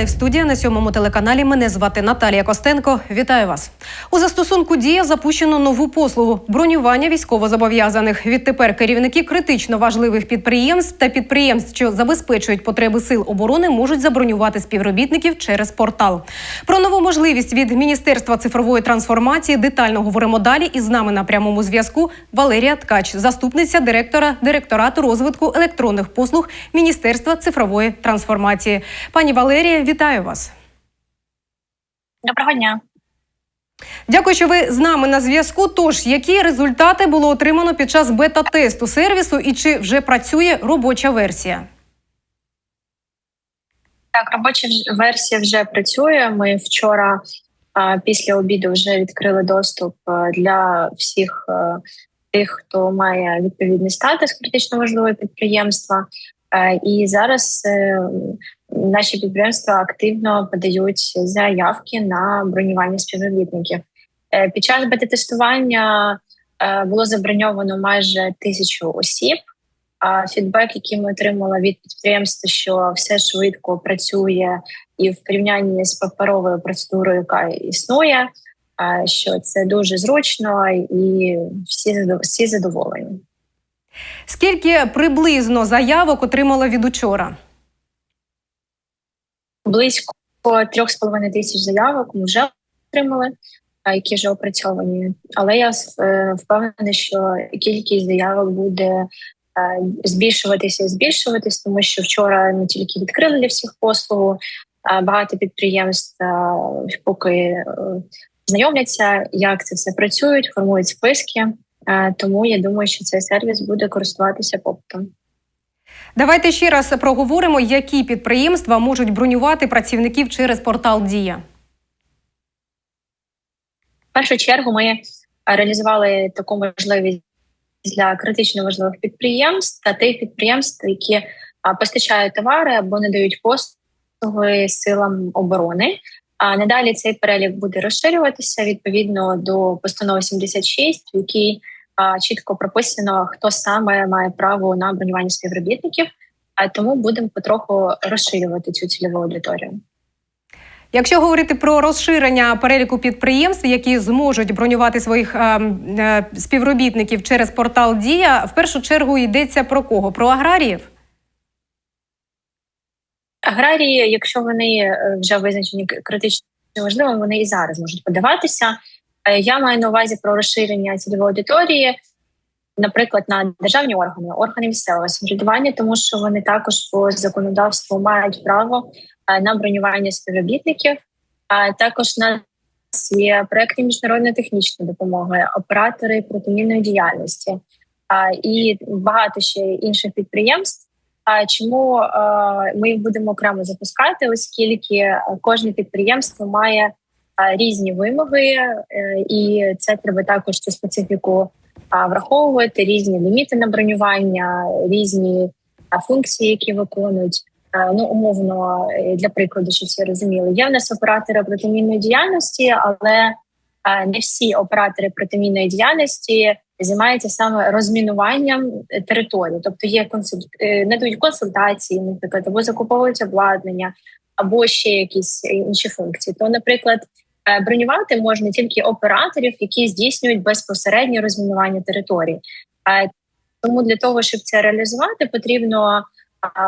лайв студія на сьомому телеканалі. Мене звати Наталія Костенко. Вітаю вас. У застосунку Дія запущено нову послугу бронювання військовозобов'язаних. Відтепер керівники критично важливих підприємств та підприємств, що забезпечують потреби сил оборони, можуть забронювати співробітників через портал. Про нову можливість від Міністерства цифрової трансформації детально говоримо далі. І з нами на прямому зв'язку Валерія Ткач, заступниця директора директорату розвитку електронних послуг Міністерства цифрової трансформації. Пані Валерія, вітаю вас. Доброго дня. Дякую, що ви з нами на зв'язку. Тож, які результати було отримано під час бета-тесту сервісу і чи вже працює робоча версія? Так, робоча версія вже працює. Ми вчора після обіду вже відкрили доступ для всіх тих, хто має відповідний статус критично важливого підприємства. І зараз е, наші підприємства активно подають заявки на бронювання співробітників. Е, Під час бета-тестування е, було заброньовано майже тисячу осіб. А фідбек, який ми отримали від підприємства, що все швидко працює і в порівнянні з паперовою процедурою, яка існує, що це дуже зручно і всі всі задоволені. Скільки приблизно заявок отримала від учора? Близько трьох з половиною тисяч заявок ми вже отримали, які вже опрацьовані. Але я е, впевнена, що кількість заявок буде е, збільшуватися і збільшуватись, тому що вчора ми тільки відкрили для всіх послугу. Багато підприємств поки е, знайомляться, як це все працює, формують списки. Тому я думаю, що цей сервіс буде користуватися попитом. Давайте ще раз проговоримо, які підприємства можуть бронювати працівників через портал Дія. В першу чергу ми е, реалізували таку можливість для критично важливих підприємств та тих підприємств, які постачають товари або надають послуги силам оборони. А надалі цей перелік буде розширюватися відповідно до постанови 76, в чітко прописано, хто саме має право на бронювання співробітників. А тому будемо потроху розширювати цю цільову аудиторію. Якщо говорити про розширення переліку підприємств, які зможуть бронювати своїх е, е, співробітників через портал Дія, в першу чергу йдеться про кого? Про аграріїв? Аграрії, якщо вони е, вже визначені критично важливими, вони і зараз можуть подаватися. Е, Я маю на увазі про розширення цільової аудиторії, наприклад, на державні органи, органи місцевого самоврядування, тому що вони також по законодавству мають право е, на бронювання співробітників. А також на є проекти міжнародної технічної допомоги, оператори протимінної діяльності і багато ще інших підприємств. А чому е, ми їх будемо окремо запускати, оскільки кожне підприємство має різні вимоги, е, і це треба також цю специфіку враховувати, різні ліміти на бронювання, різні функції, які виконують. Ну, умовно, е, для прикладу, щоб всі розуміли, є в нас оператори протимінної діяльності, але не всі оператори протимінної діяльності займаються саме розмінуванням е, території, тобто є консуль... надають консультації, наприклад, або закуповують обладнання, або ще якісь інші функції. То, наприклад, бронювати можна тільки операторів, які здійснюють безпосереднє розмінування території. Е, Тому для того, щоб це реалізувати, потрібно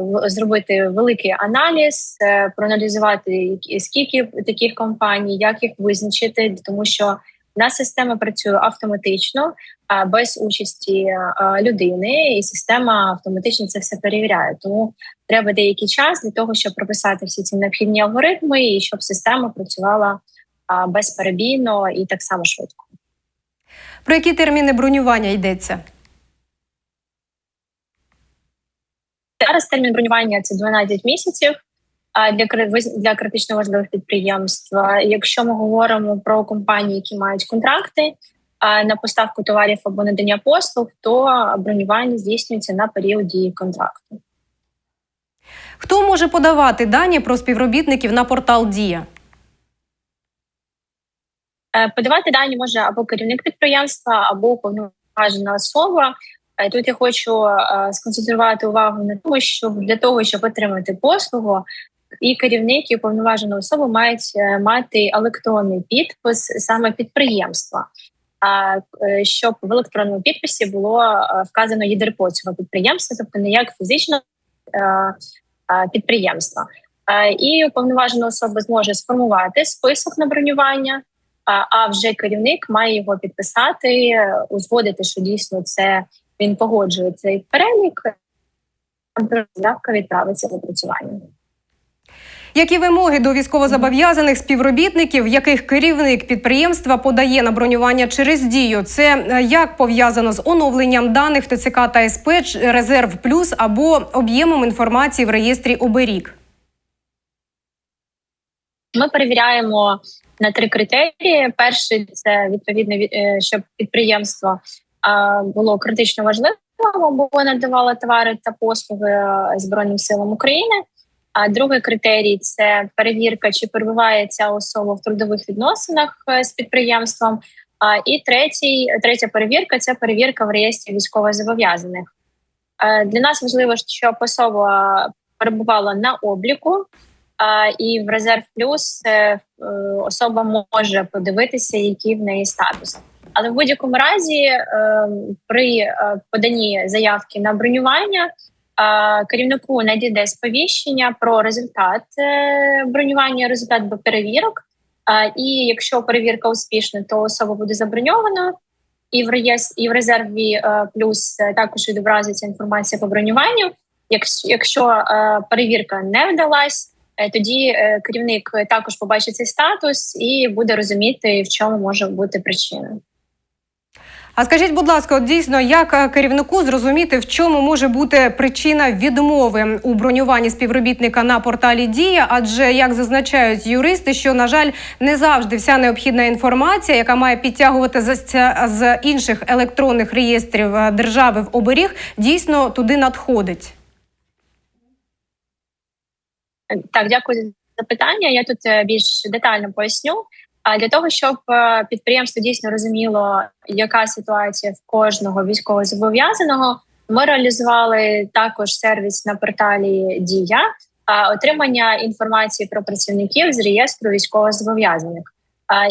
в- зробити великий аналіз, е, проаналізувати скільки таких компаній, як їх визначити, тому що в нас система працює автоматично, без участі людини, і система автоматично це все перевіряє. Тому треба деякий час для того, щоб прописати всі ці необхідні алгоритми, і щоб система працювала безперебійно і так само швидко. Про які терміни бронювання йдеться? Зараз термін бронювання це 12 місяців. Для для критично важливих підприємств. Якщо ми говоримо про компанії, які мають контракти на поставку товарів або надання послуг, то бронювання здійснюється на період дії контракту. Хто може подавати дані про співробітників на портал Дія? Е, Подавати дані може або керівник підприємства, або уповноважена особа. Е, Тут я хочу е, сконцентрувати увагу на тому, що для того, щоб отримати послугу, і керівник, і уповноважена особа мають мати електронний підпис саме підприємства. Щоб в електронному підписі було вказано єдерпо цього підприємства, тобто не як фізичного е, е, підприємства. Е, І уповноважена особа зможе сформувати список на бронювання, а, вже керівник має його підписати, е, узгодити, що дійсно це він погоджує цей перелік. Заявка відправиться в опрацювання. Які вимоги до військовозобов'язаних співробітників, яких керівник підприємства подає на бронювання через дію? Це е, як пов'язано з оновленням даних в ТЦК та СП, резерв плюс або об'ємом інформації в реєстрі оберіг? Ми перевіряємо на три критерії: перший це відповідно е, щоб підприємство було критично важливим, бо надавало товари та послуги е, Збройним силам України. А другий критерій це перевірка, чи перебуває ця особа в трудових відносинах е, з підприємством. А і третій, третя перевірка це перевірка в реєстрі військовозобов'язаних. Для нас важливо, щоб особа перебувала на обліку, і в резерв плюс е, е, особа може подивитися, який в неї статус. Але в будь-якому разі, е, при поданні заявки на бронювання, керівнику надійде сповіщення про результат бронювання, результат перевірок. І якщо перевірка успішна, то особа буде заброньована. І в реєс і в резерві плюс також відобразиться інформація по бронюванню. Якщо, якщо перевірка не вдалась, тоді е, керівник також побачить цей статус і буде розуміти, в чому може бути причина. А скажіть, будь ласка, от дійсно, як е, керівнику зрозуміти, в чому може бути причина відмови у бронюванні співробітника на порталі Дія? Адже як зазначають юристи, що на жаль не завжди вся необхідна інформація, яка має підтягувати ця- з інших електронних реєстрів е, держави в оберіг, дійсно туди надходить. Так, дякую за запитання. Я тут е, більш детально поясню. А для того, щоб е, підприємство дійсно розуміло, яка ситуація в кожного військовозобов'язаного, ми реалізували також сервіс на порталі Дія отримання інформації про працівників з реєстру військовозобов'язаних.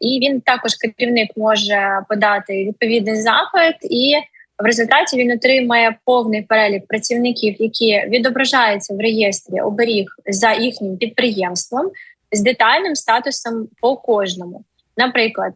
І він також керівник може подати відповідний запит, і в результаті він отримає повний перелік працівників, які відображаються в реєстрі оберіг за їхнім підприємством з детальним статусом по кожному. Наприклад,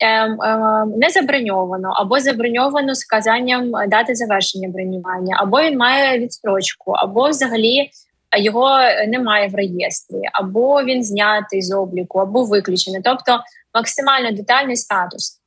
ем, ем, не заброньовано або заброньовано з вказанням дати завершення бронювання, або він має відстрочку, або взагалі його немає в реєстрі, або він знятий з обліку, або виключений. Тобто максимально детальний статус.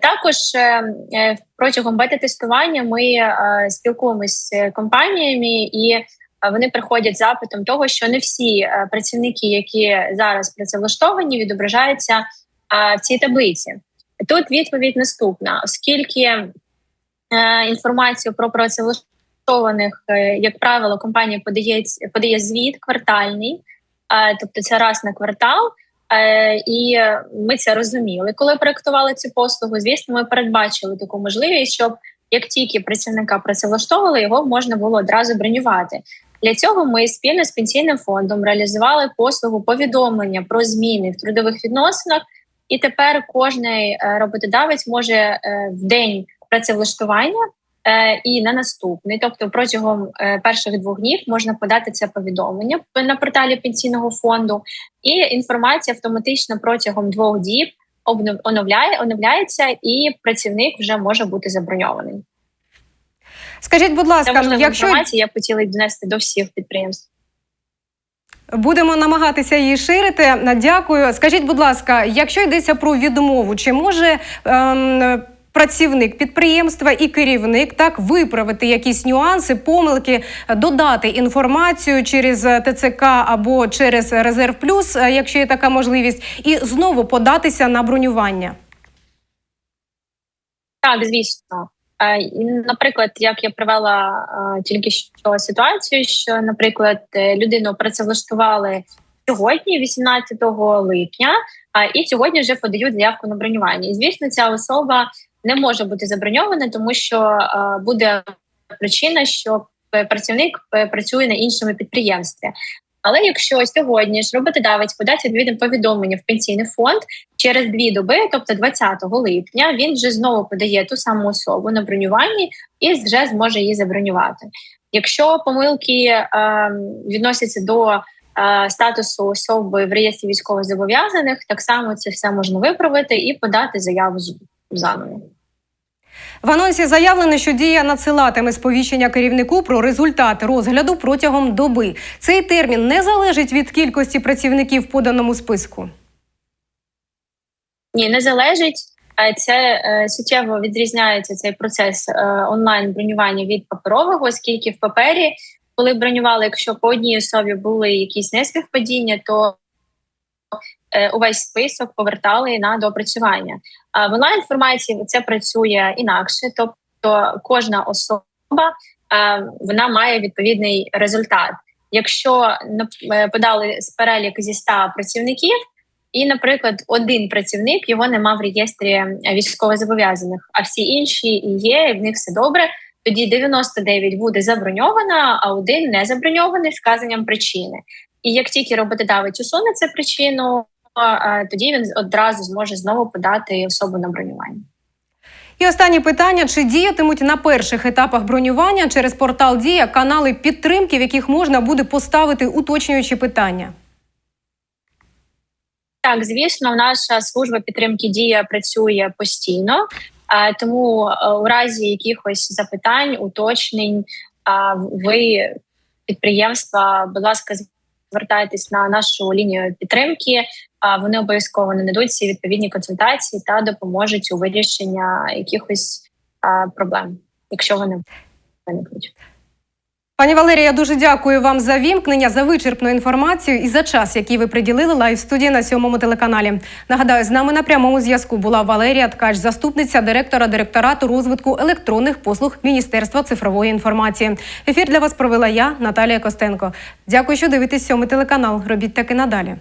Також е, е, протягом бета-тестування ми е, спілкуємося з компаніями, і вони приходять запитом того, що не всі працівники, які зараз працевлаштовані, відображаються в цій таблиці. Тут відповідь наступна: оскільки інформацію про працевлаштованих, як правило, компанія подає, подає звіт квартальний, тобто це раз на квартал. Е, і ми це розуміли, коли проектували цю послугу. Звісно, ми передбачили таку можливість, щоб як тільки працівника працевлаштовували, його можна було одразу бронювати. Для цього ми спільно з пенсійним фондом реалізували послугу повідомлення про зміни в трудових відносинах, і тепер кожний е, роботодавець може е, в день працевлаштування е, і на наступний, тобто протягом е, перших двох днів можна подати це повідомлення на порталі пенсійного фонду, і інформація автоматично протягом двох діб оновляє, оновляється, і працівник вже може бути заброньований. Скажіть, будь ласка, важлива якщо інформація, я б хотіла донести до всіх підприємств. Будемо намагатися її ширити. Дякую. Скажіть, будь ласка, якщо йдеться про відмову, чи може ем, працівник підприємства і керівник так виправити якісь нюанси, помилки, додати інформацію через ТЦК або через резерв плюс, е, якщо є така можливість, і знову податися на бронювання? Так, звісно. Е, Наприклад, як я привела е, тільки що ситуацію, що, наприклад, е, людину працевлаштували сьогодні, 18 липня, і сьогодні вже подають заявку на бронювання. І звісно, ця особа не може бути заброньована, тому що е, буде причина, що працівник е, працює на іншому підприємстві. Але якщо сьогодні ж роботодавець подасть відповідне повідомлення в пенсійний фонд через дві доби, тобто 20 липня, він вже знову подає ту саму особу на бронюванні і вже зможе її забронювати. Якщо помилки е, відносяться до е, статусу особи в реєстрі військовозобов'язаних, так само це все можна виправити і подати заяву з- заново. В анонсі заявлено, що дія надсилатиме сповіщення керівнику про результати розгляду протягом доби. Цей термін не залежить від кількості працівників в поданому списку. Ні, не залежить. Це е, суттєво відрізняється цей процес е, онлайн бронювання від паперового, оскільки в папері, коли бронювали, якщо по одній особі були якісь неспівпадіння, то увесь список повертали на доопрацювання. В онлайн інформації це працює інакше, тобто кожна особа е, вона має відповідний результат. Якщо е, подали перелік зі 100 працівників. І, наприклад, один працівник його нема в реєстрі е, військовозобов'язаних, а всі інші є, і в них все добре. Тоді 99 буде заброньовано, а один не заброньований вказанням причини. І як тільки роботодавець усуне цю причину, тоді він одразу зможе знову подати особу на бронювання. І останнє питання: чи діятимуть на перших етапах бронювання через портал Дія канали підтримки, в яких можна буде поставити уточнюючі питання? Так, звісно, наша служба підтримки дія працює постійно, тому е, у разі якихось запитань, уточнень, ви підприємства, будь ласка, звертайтесь на нашу лінію підтримки. А вони обов'язково нададуть ці відповідні консультації та допоможуть у вирішенні якихось проблем, якщо вони виникнуть. Пані Валерія, я дуже дякую вам за вімкнення, за вичерпну інформацію і за час, який ви приділили лайв студії на сьомому телеканалі. Нагадаю, з нами на прямому зв'язку була Валерія Ткач, заступниця директора директорату розвитку електронних послуг Міністерства цифрової інформації. Ефір для вас провела я, Наталія Костенко. Дякую, що дивитесь сьомий телеканал. Робіть таки надалі.